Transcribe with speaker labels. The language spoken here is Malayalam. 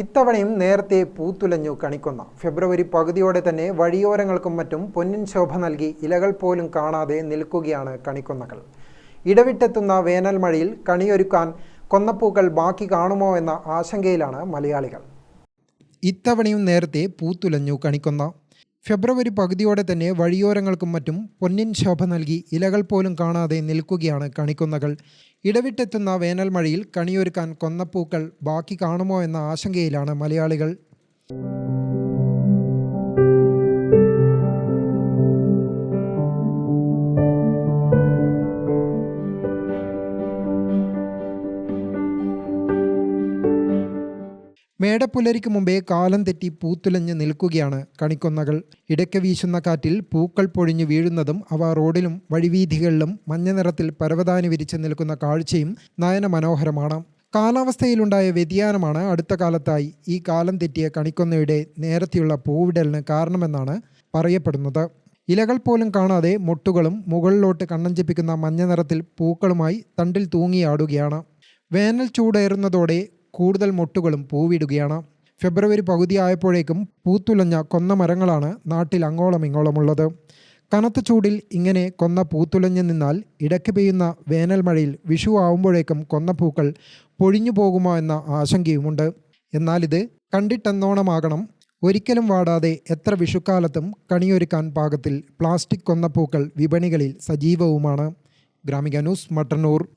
Speaker 1: ഇത്തവണയും നേരത്തെ പൂത്തുലഞ്ഞു കണിക്കൊന്ന. ഫെബ്രുവരി പകുതിയോടെ തന്നെ വഴിയോരങ്ങൾക്കും മറ്റും പൊന്നിൻ ശോഭ നൽകി ഇലകൾ പോലും കാണാതെ നിൽക്കുകയാണ് കണിക്കൊന്നകൾ. ഇടവിട്ടെത്തുന്ന വേനൽ മഴയിൽ കണിയൊരുക്കാൻ കൊന്നപ്പൂക്കൾ ബാക്കി കാണുമോ എന്ന ആശങ്കയിലാണ് മലയാളികൾ. ഇത്തവണയും നേരത്തെ പൂത്തുലഞ്ഞു കണിക്കൊന്ന. ഫെബ്രുവരി പകുതിയോടെ തന്നെ വഴിയോരങ്ങൾക്കും മറ്റും പൊന്നിൻ ശോഭ നൽകി ഇലകൾ പോലും കാണാതെ നിൽക്കുകയാണ് കണിക്കുന്നകൾ. ഇടവിട്ടെത്തുന്ന വേനൽ മഴയിൽ കണിയൊരുക്കാൻ കൊന്നപ്പൂക്കൾ ബാക്കി കാണുമോ എന്ന ആശങ്കയിലാണ് മലയാളികൾ. മേടപ്പുലരിക്ക് മുമ്പേ കാലം തെറ്റി പൂത്തുലഞ്ഞ് നിൽക്കുകയാണ് കണിക്കൊന്നകൾ. ഇടയ്ക്ക് വീശുന്ന കാറ്റിൽ പൂക്കൾ പൊഴിഞ്ഞു വീഴുന്നതും അവ റോഡിലും വഴിവീഥികളിലും മഞ്ഞ നിറത്തിൽ പരവതാനി വിരിച്ച് നിൽക്കുന്ന കാഴ്ചയും നയന മനോഹരമാണ്. കാലാവസ്ഥയിലുണ്ടായ വ്യതിയാനമാണ് അടുത്ത കാലത്തായി ഈ കാലം തെറ്റിയ കണിക്കൊന്നയുടെ നേരത്തെയുള്ള പൂവിടലിന് കാരണമെന്നാണ് പറയപ്പെടുന്നത്. ഇലകൾ പോലും കാണാതെ മൊട്ടുകളും മുകളിലോട്ട് കണ്ണഞ്ചിപ്പിക്കുന്ന മഞ്ഞ നിറത്തിൽ പൂക്കളുമായി തണ്ടിൽ തൂങ്ങിയാടുകയാണ്. വേനൽ ചൂടേറുന്നതോടെ കൂടുതൽ മൊട്ടുകളും പൂവിടുകയാണ്. ഫെബ്രുവരി പകുതിയായപ്പോഴേക്കും പൂത്തുലഞ്ഞ കൊന്ന മരങ്ങളാണ് നാട്ടിൽ അങ്ങോളം ഇങ്ങോളമുള്ളത് കനത്ത ചൂടിൽ ഇങ്ങനെ കൊന്ന പൂത്തുലഞ്ഞു നിന്നാൽ ഇടയ്ക്ക് പെയ്യുന്ന വേനൽ മഴയിൽ വിഷു ആവുമ്പോഴേക്കും കൊന്ന പൂക്കൾ പൊഴിഞ്ഞു പോകുമോ എന്ന ആശങ്കയുമുണ്ട്. എന്നാൽ ഇത് കണ്ടിട്ടെന്നോണമാകണം. ഒരിക്കലും വാടാതെ എത്ര വിഷുക്കാലത്തും കണിയൊരുക്കാൻ പാകത്തിൽ പ്ലാസ്റ്റിക് കൊന്ന പൂക്കൾ വിപണികളിൽ സജീവവുമാണ്. ഗ്രാമിക ന്യൂസ് മട്ടന്നൂർ.